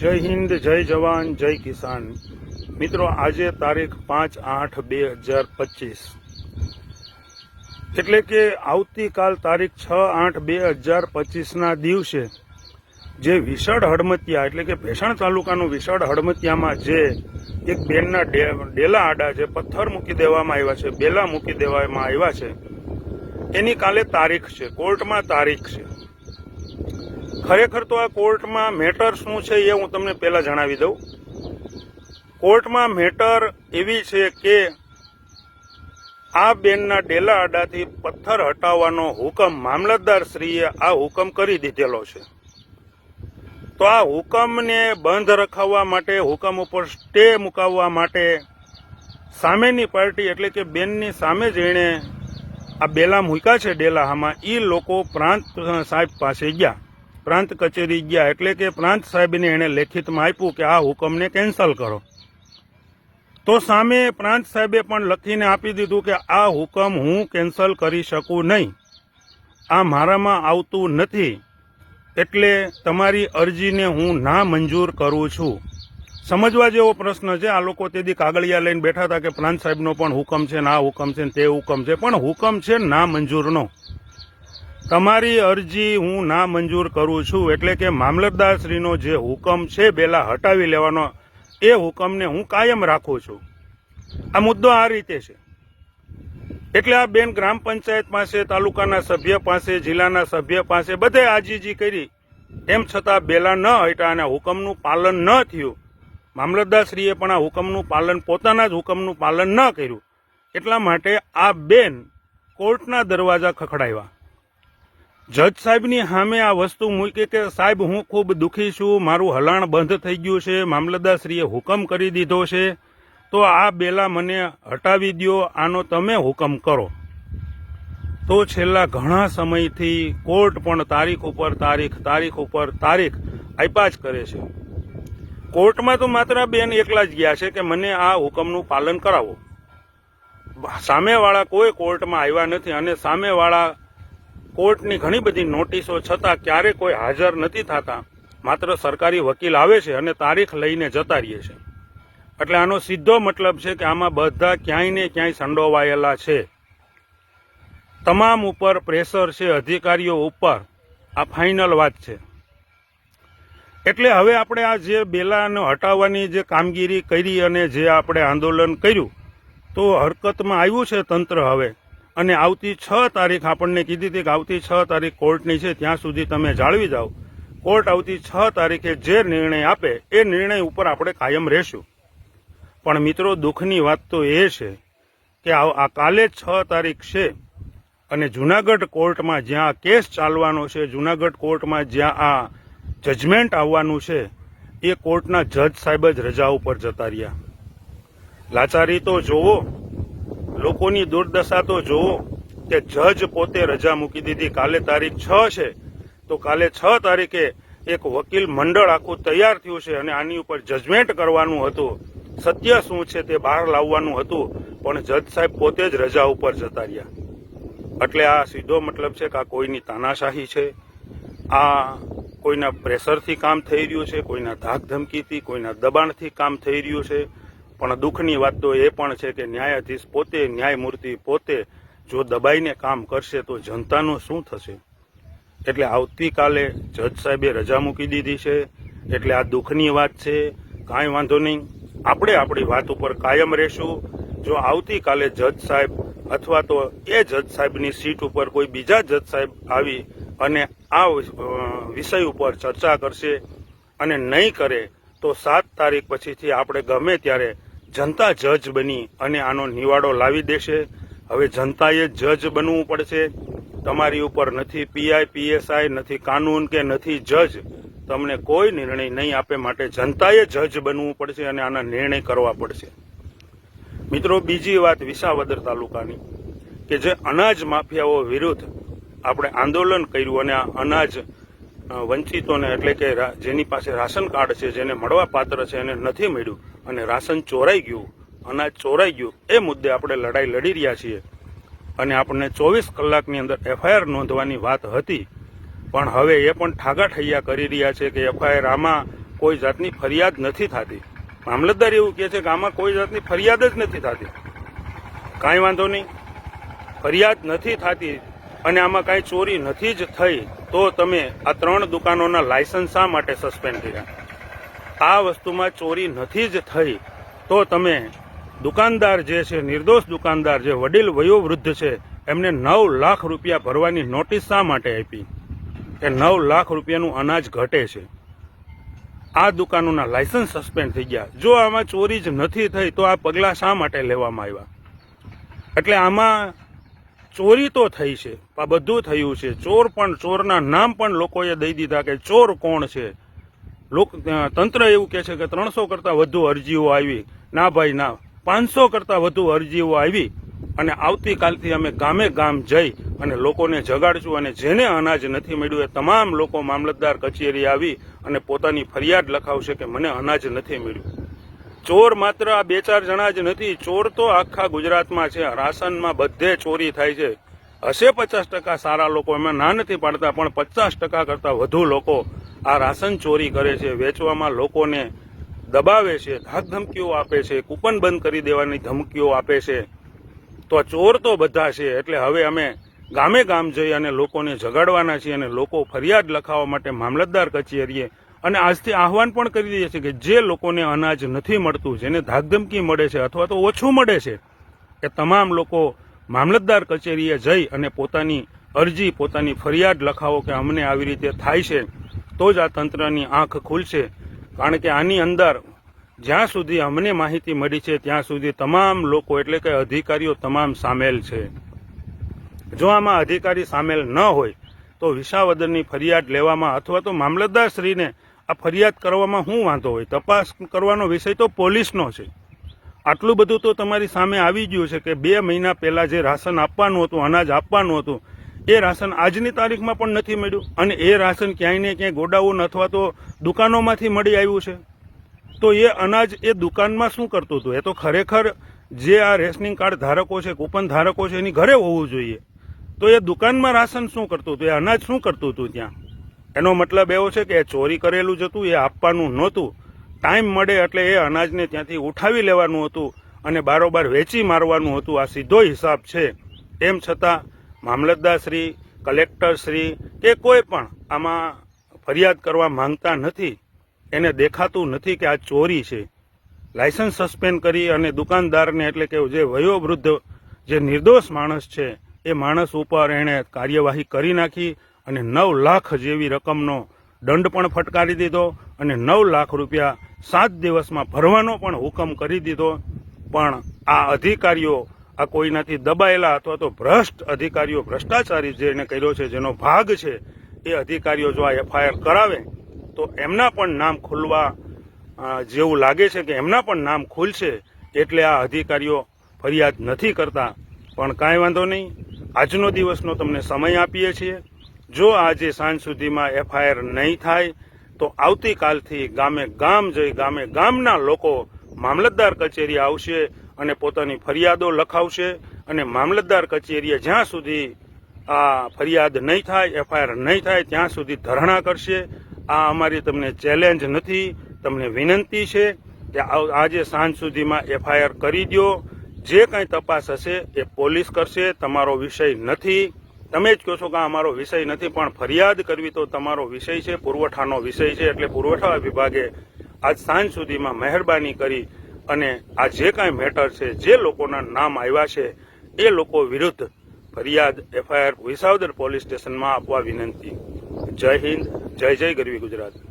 જય હિન્દ, જય જવાન, જય કિસાન. મિત્રો, આજે તારીખ પાંચ આઠ બે હજાર પચીસ. એટલે કે આવતીકાલ તારીખ છ આઠ બે હજાર પચીસના દિવસે જે વિશાળ હડમતિયા એટલે કે ભેસાણ તાલુકાનું વિશાળ હડમતિયામાં જે એક બેનના ડેલા આડા જે પથ્થર મૂકી દેવામાં આવ્યા છે, બેલા મૂકી દેવામાં આવ્યા છે, એની કાલે તારીખ છે, કોર્ટમાં તારીખ છે. ખરેખર તો આ કોર્ટમાં મેટર શું છે એ હું તમને પહેલા જણાવી દઉં. કોર્ટમાં મેટર એવી છે કે આ બેનના ડેલા આડાથી પથ્થર હટાવવાનો હુકમ મામલતદાર શ્રીએ આ હુકમ કરી દીધેલો છે. તો આ હુકમને બંધ રખાવવા માટે, હુકમ ઉપર સ્ટે મુકાવવા માટે સામેની પાર્ટી એટલે કે બેનની સામે જઈને આ બેલા મૂક્યા છે ડેલાહામાં. એ લોકો પ્રાંત સાહેબ પાસે ગયા. પ્રાંત કચેરી ગયા એટલે કે પ્રાંત સાહેબને એણે લેખિતમાં આપ્યું કે આ હુકમને કેન્સલ કરો. તો સામે પ્રાંત સાહેબે પણ લખીને આપી દીધું કે આ હુકમ હું કેન્સલ કરી શકું નહીં. આ મારામાં આવતું નથી. એટલે તમારી અરજીને હું ના મંજૂર કરું છું. સમજવા જેવો પ્રશ્ન છે. આ લોકો તેથી કાગળિયા લઈને બેઠા હતા કે પ્રાંત સાહેબનો પણ હુકમ છે ના હુકમ છે તે હુકમ છે. પણ હુકમ છે ના મંજૂરનો. તમારી અરજી હું ના મંજૂર કરું છું એટલે કે મામલતદારશ્રીનો જે હુકમ છે બેલા હટાવી લેવાનો, એ હુકમને હું કાયમ રાખું છું. આ મુદ્દો આ રીતે છે. એટલે આ બેન ગ્રામ પંચાયત પાસે, તાલુકાના સભ્ય પાસે, જિલ્લાના સભ્ય પાસે બધે આજીજી કરી. એમ છતાં બેલા ન હટ્યા અને હુકમનું પાલન ન થયું. મામલતદારશ્રીએ પણ આ હુકમનું પાલન, પોતાના જ હુકમનું પાલન ન કર્યું. એટલા માટે આ બેન કોર્ટના દરવાજા ખખડાવ્યા. જજ સાહેબની સામે આ વસ્તુ મૂકી કે સાહેબ, હું ખૂબ દુઃખી છું, મારું હલાણ બંધ થઈ ગયું છે, મામલતદારશ્રીએ હુકમ કરી દીધો છે, તો આ બેલા મને હટાવી દ્યો, આનો તમે હુકમ કરો. તો છેલ્લા ઘણા સમયથી કોર્ટ પણ તારીખ ઉપર તારીખ તારીખ ઉપર તારીખ આપ્યા જ કરે છે. કોર્ટમાં તો માત્ર બેન એકલા જ ગયા છે કે મને આ હુકમનું પાલન કરાવો. સામેવાળા કોઈ કોર્ટમાં આવ્યા નથી અને સામેવાળા કોર્ટની ઘણી બધી નોટિસો છતાં ક્યારે કોઈ હાજર નથી થતા, માત્ર સરકારી વકીલ આવે છે અને તારીખ લઈને જતા રહીએ છે. એટલે આનો સીધો મતલબ છે કે આમાં બધા ક્યાંય ને ક્યાંય સંડોવાયેલા છે. તમામ ઉપર પ્રેશર છે અધિકારીઓ ઉપર. આ ફાઇનલ વાત છે. એટલે હવે આપણે આ જે બેલાને હટાવવાની જે કામગીરી કરી અને જે આપણે આંદોલન કર્યું, તો હરકતમાં આવ્યું છે તંત્ર હવે. અને આવતી છ તારીખ આપણને કીધી હતી કે આવતી છ તારીખ કોર્ટની છે, ત્યાં સુધી તમે જાળવી જાઓ. કોર્ટ આવતી છ તારીખે જે નિર્ણય આપે, એ નિર્ણય ઉપર આપણે કાયમ રહેશું. પણ મિત્રો, દુઃખની વાત તો એ છે કે આ કાલે છ તારીખ છે અને જુનાગઢ કોર્ટમાં જ્યાં કેસ ચાલવાનો છે, જુનાગઢ કોર્ટમાં જ્યાં આ જજમેન્ટ આવવાનું છે, એ કોર્ટના જજ સાહેબ જ રજા ઉપર જતા રહ્યા. લાચારી તો જોવો લોકોની દુર્દશા તો જુઓ કે જજ પોતે રજા મૂકી દીધી. કાલે તારીખ છ છે. તો કાલે છ તારીખે એક વકીલ મંડળ આખું તૈયાર થયું છે અને આની ઉપર જજમેન્ટ કરવાનું હતું. સત્ય શું છે તે બહાર લાવવાનું હતું, પણ જજ સાહેબ પોતે જ રજા ઉપર જતા રહ્યા. એટલે આ સીધો મતલબ છે કે આ કોઈની તાનાશાહી છે. આ કોઈના પ્રેશરથી કામ થઈ રહ્યું છે, કોઈના ધાક ધમકીથી કોઈના દબાણથી કામ થઈ રહ્યું છે. પણ દુઃખની વાત તો એ પણ છે કે ન્યાયાધીશ પોતે ન્યાયમૂર્તિ પોતે જો દબાઈને કામ કરશે તો જનતાનું શું થશે? એટલે આવતીકાલે જજ સાહેબે રજા મૂકી દીધી છે. એટલે આ દુઃખની વાત છે. કાંઈ વાંધો નહીં. આપણે આપણી વાત ઉપર કાયમ રહેશું. જો આવતીકાલે જજ સાહેબ અથવા તો એ જજ સાહેબની સીટ ઉપર કોઈ બીજા જજ સાહેબ આવી અને આ વિષય ઉપર ચર્ચા કરશે અને નહીં કરે તો સાત તારીખ પછીથી આપણે ગમે ત્યારે જનતા જજ બની અને આનો નિવાડો લાવી દેશે. હવે જનતાએ જજ બનવું પડશે. તમારી ઉપર નથી પીઆઈ પીએસઆઈ નથી કાનૂન કે નથી જજ. તમને કોઈ નિર્ણય નહીં આપે માટે જનતાએ જજ બનવું પડશે અને આના નિર્ણય કરવા પડશે. મિત્રો, બીજી વાત વિસાવદર તાલુકાની, કે જે અનાજ માફિયાઓ વિરુદ્ધ આપણે આંદોલન કર્યું અને આ અનાજ વંચિતોને એટલે કે જેની પાસે રાશન કાર્ડ છે, જેને મળવા પાત્ર છે, એને નથી મળ્યું. અને રાશન ચોરાઈ ગયું, અનાજ ચોરાઈ ગયું, એ મુદ્દે આપણે લડાઈ લડી રહ્યા છીએ. અને આપણને ચોવીસ કલાકની અંદર એફઆઈઆર નોંધવાની વાત હતી. પણ હવે એ પણ ઠાગાઠૈયા કરી રહ્યા છે કે એફઆઈઆર આમાં કોઈ જાતની ફરિયાદ નથી થતી. મામલતદાર એવું કહે છે કે આમાં કોઈ જાતની ફરિયાદ જ નથી થતી. કાંઈ વાંધો નહીં. ફરિયાદ નથી થતી અને આમાં કાંઈ ચોરી નથી જ થઈ, તો તમે આ ત્રણ દુકાનોના લાયસન્સ શા માટે સસ્પેન્ડ કર્યા? આ વસ્તુમાં ચોરી નથી જ થઈ, તો તમે દુકાનદાર જે છે, નિર્દોષ દુકાનદાર જે, વડીલ વયોવૃદ્ધ છે, એમને નવ લાખ રૂપિયા ભરવાની નોટિસ શા માટે આપી? કે નવ લાખ રૂપિયાનું અનાજ ઘટે છે. આ દુકાનોના લાયસન્સ સસ્પેન્ડ થઈ ગયા. જો આમાં ચોરી જ નથી થઈ, તો આ પગલાં શા માટે લેવામાં આવ્યા? એટલે આમાં ચોરી તો થઈ છે આ બધું થયું છે. ચોર પણ ચોરના નામ પણ લોકોએ દઈ દીધા કે ચોર કોણ છે? લોક તંત્ર એવું કહે છે કે ત્રણસો કરતાં વધુ અરજીઓ આવી. ના ભાઈ, ના. પાંચસો કરતાં વધુ અરજીઓ આવી અને આવતીકાલથી અમે ગામે ગામ જઈ અને લોકોને જગાડશું અને જેને અનાજ નથી મળ્યું એ તમામ લોકો મામલતદાર કચેરી આવી અને પોતાની ફરિયાદ લખાવશે કે મને અનાજ નથી મળ્યું. ચોર માત્ર આ બે ચાર જણા જ નથી, ચોર તો આખા ગુજરાતમાં છે. રાશનમાં બધે ચોરી થાય છે. હશે પચાસ ટકા સારા લોકો, એમાં ના નથી પાડતા, પણ પચાસ ટકા કરતાં વધુ લોકો આ રાશન ચોરી કરે છે, વેચવામાં લોકોને દબાવે છે, ધાક ધમકીઓ આપે છે, કૂપન બંધ કરી દેવાની ધમકીઓ આપે છે. તો ચોર તો બધા છે, એટલે હવે અમે ગામે ગામ જઈ અને લોકોને જગાડવાના છીએ અને લોકો ફરિયાદ લખાવવા માટે મામલતદાર કચેરીએ અને આજથી આહવાન પણ કરી દઈએ છીએ કે જે લોકોને અનાજ નથી મળતું, જેને ધાકધમકી મળે છે અથવા તો ઓછું મળે છે, એ તમામ લોકો મામલતદાર કચેરીએ જઈ અને પોતાની અરજી, પોતાની ફરિયાદ લખાવો કે અમને આવી રીતે થાય છે. તો જ આ તંત્રની આંખ ખુલશે. કારણ કે આની અંદર જ્યાં સુધી અમને માહિતી મળી છે, ત્યાં સુધી તમામ લોકો એટલે કે અધિકારીઓ તમામ સામેલ છે. જો આમાં અધિકારી સામેલ ન હોય, તો વિસાવદરની ફરિયાદ લેવામાં અથવા તો મામલતદારશ્રીને આ ફરિયાદ કરવામાં શું વાંધો હોય? તપાસ કરવાનો વિષય તો પોલીસનો છે. આટલું બધું તો તમારી સામે આવી ગયું છે કે બે મહિના પહેલાં જે રાશન આપવાનું હતું, અનાજ આપવાનું હતું એ રાશન આજની તારીખમાં પણ નથી મળ્યું. અને એ રાશન ક્યાંય ને ક્યાંય ગોડાઉન અથવા તો દુકાનોમાંથી મળી આવ્યું છે. તો એ અનાજ એ દુકાનમાં શું કરતું હતું? એ તો ખરેખર જે આ રેશનિંગ કાર્ડ ધારકો છે, કૂપન ધારકો છે, એની ઘરે હોવું જોઈએ. તો એ દુકાનમાં રાશન શું કરતું હતું? એ અનાજ શું કરતું હતું ત્યાં? એનો મતલબ એવો છે કે એ ચોરી કરેલું જ હતું, એ આપવાનું નહોતું. ટાઈમ મળે એટલે એ અનાજને ત્યાંથી ઉઠાવી લેવાનું હતું અને બારોબાર વેચી મારવાનું હતું. આ સીધો હિસાબ છે. એમ છતાં મામલતદારશ્રી કલેક્ટરશ્રી કે કોઈ પણ આમાં ફરિયાદ કરવા માંગતા નથી, એને દેખાતું નથી કે આ ચોરી છે. લાયસન્સ સસ્પેન્ડ કરી અને દુકાનદારને એટલે કે જે વયોવૃદ્ધ જે નિર્દોષ માણસ છે, એ માણસ ઉપર એણે કાર્યવાહી કરી નાખી અને નવ લાખ જેવી રકમનો દંડ પણ ફટકારી દીધો અને નવ લાખ રૂપિયા સાત દિવસમાં ભરવાનો પણ હુકમ કરી દીધો. પણ આ અધિકારીઓ આ કોઈનાથી દબાયેલા અથવા તો ભ્રષ્ટ અધિકારીઓ ભ્રષ્ટાચારી જેને કર્યો છે, જેનો ભાગ છે, એ અધિકારીઓ જો આ એફઆઈઆર કરાવે, તો એમના પણ નામ ખુલવા જેવું લાગે છે કે એમના પણ નામ ખુલશે, એટલે આ અધિકારીઓ ફરિયાદ નથી કરતા. પણ કાંઈ વાંધો નહીં. આજનો દિવસનો તમને સમય આપીએ છીએ. જો આજે સાંજ સુધીમાં એફઆઈઆર નહીં થાય, તો આવતીકાલથી ગામે ગામ જઈ ગામે ગામના લોકો મામલતદાર કચેરી આવશે અને પોતાની ફરિયાદો લખાવશે અને મામલતદાર કચેરીએ જ્યાં સુધી આ ફરિયાદ નહીં થાય, એફઆઈઆર નહીં થાય, ત્યાં સુધી ધરણા કરશે. આ અમારી તમને ચેલેન્જ નથી, તમને વિનંતી છે કે આજે સાંજ સુધીમાં એફઆઈઆર કરી દો જે કંઈ તપાસ હશે એ પોલીસ કરશે, તમારો વિષય નથી. તમે જ કહો છો કે અમારો વિષય નથી, પણ ફરિયાદ કરવી તો તમારો વિષય છે, પુરવઠાનો વિષય છે, એટલે પુરવઠા વિભાગે આજ સાંજ સુધીમાં મહેરબાની કરી અને આ જે કાંઈ મેટર છે, જે લોકોના નામ આવ્યા છે, એ લોકો વિરુદ્ધ ફરિયાદ એફઆઈઆર વિસાવદર પોલીસ સ્ટેશનમાં આપવા વિનંતી. જય હિન્દ, જય જય ગરવી ગુજરાત.